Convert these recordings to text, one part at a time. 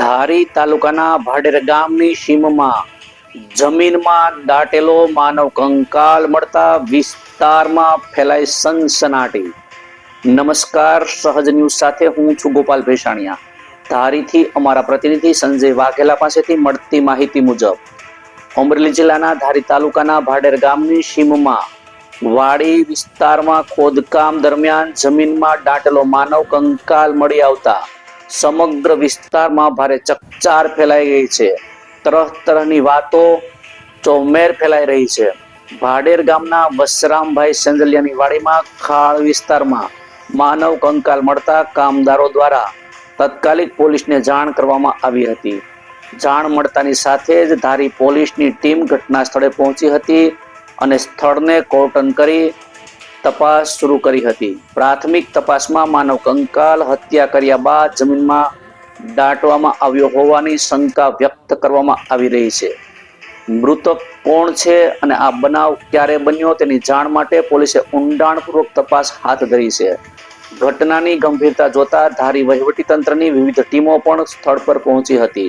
ધારી તાલુકાના ભાડેર ગામની સીમમાં જમીનમાં દાટેલો માનવ કંકાલ મળતા વિસ્તારમાં ફેલાય સનસનાટી. નમસ્કાર, સહજ ન્યૂઝ સાથે હું છું ગોપાલ ભેસાણિયા. ધારીથી અમારા પ્રતિનિધિ સંજય વાઘેલા પાસેથી મળતી માહિતી મુજબ, અમરેલી જિલ્લાના ધારી તાલુકાના ભાડેર ગામની સીમમાં વાડી વિસ્તારમાં ખોદકામ દરમિયાન જમીનમાં દાટેલો માનવ કંકાલ મળી આવતા સમગ્ર વિસ્તારમાં ભારે ચકચાર ફેલાઈ ગઈ છે. તરહ તરહની વાતો ચોમેર ફેલાઈ રહી છે. ભાડેર ગામના વસરામભાઈ સંજલિયાની વાડીમાં ખાળ વિસ્તારમાં માનવ કંકાલ મળતા કામદારો દ્વારા તાત્કાલિક પોલીસને જાણ કરવામાં આવી હતી. જાણ મળતાની સાથે જ ધારી પોલીસની ટીમ ઘટના સ્થળે પહોંચી હતી અને સ્થળને કોર્ટન કરી તપાસ શરૂ કરી હતી. પ્રાથમિક તપાસમાં માનવ કંકાલ હત્યા કર્યા બાદ જમીનમાં દાટવામાં આવ્યો હોવાની શંકા વ્યક્ત કરવામાં આવી રહી છે. મૃતક કોણ છે અને આ બનાવ ક્યારે બન્યો તેની જાણ માટે પોલીસે ઊંડાણપૂર્વક તપાસ હાથ ધરી છે. ઘટનાની ગંભીરતા જોતા ધારી વહીવટીતંત્રની વિવિધ ટીમો પણ સ્થળ પર પહોંચી હતી.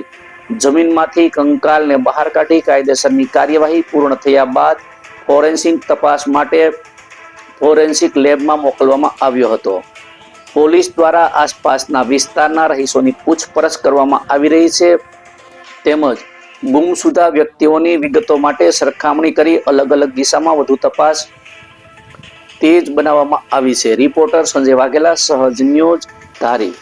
જમીનમાંથી કંકાલને બહાર કાઢી કાયદેસરની કાર્યવાહી પૂર્ણ થયા બાદ ફોરેન્સિક તપાસ માટે ફોરેન્સિક લેબમાં મોકલવામાં આવ્યો હતો. પોલીસ દ્વારા આસપાસના વિસ્તારના રહીશોની પૂછપરછ કરવામાં આવી રહી છે. તેમજ ગુમસુદા વ્યક્તિઓની વિગતો માટે સરખામણી કરી અલગ અલગ દિશામાં વધુ તપાસ તેજ બનાવવામાં આવી છે. રિપોર્ટર સંજય વાઘેલા, સહજ ન્યૂઝ ધારી.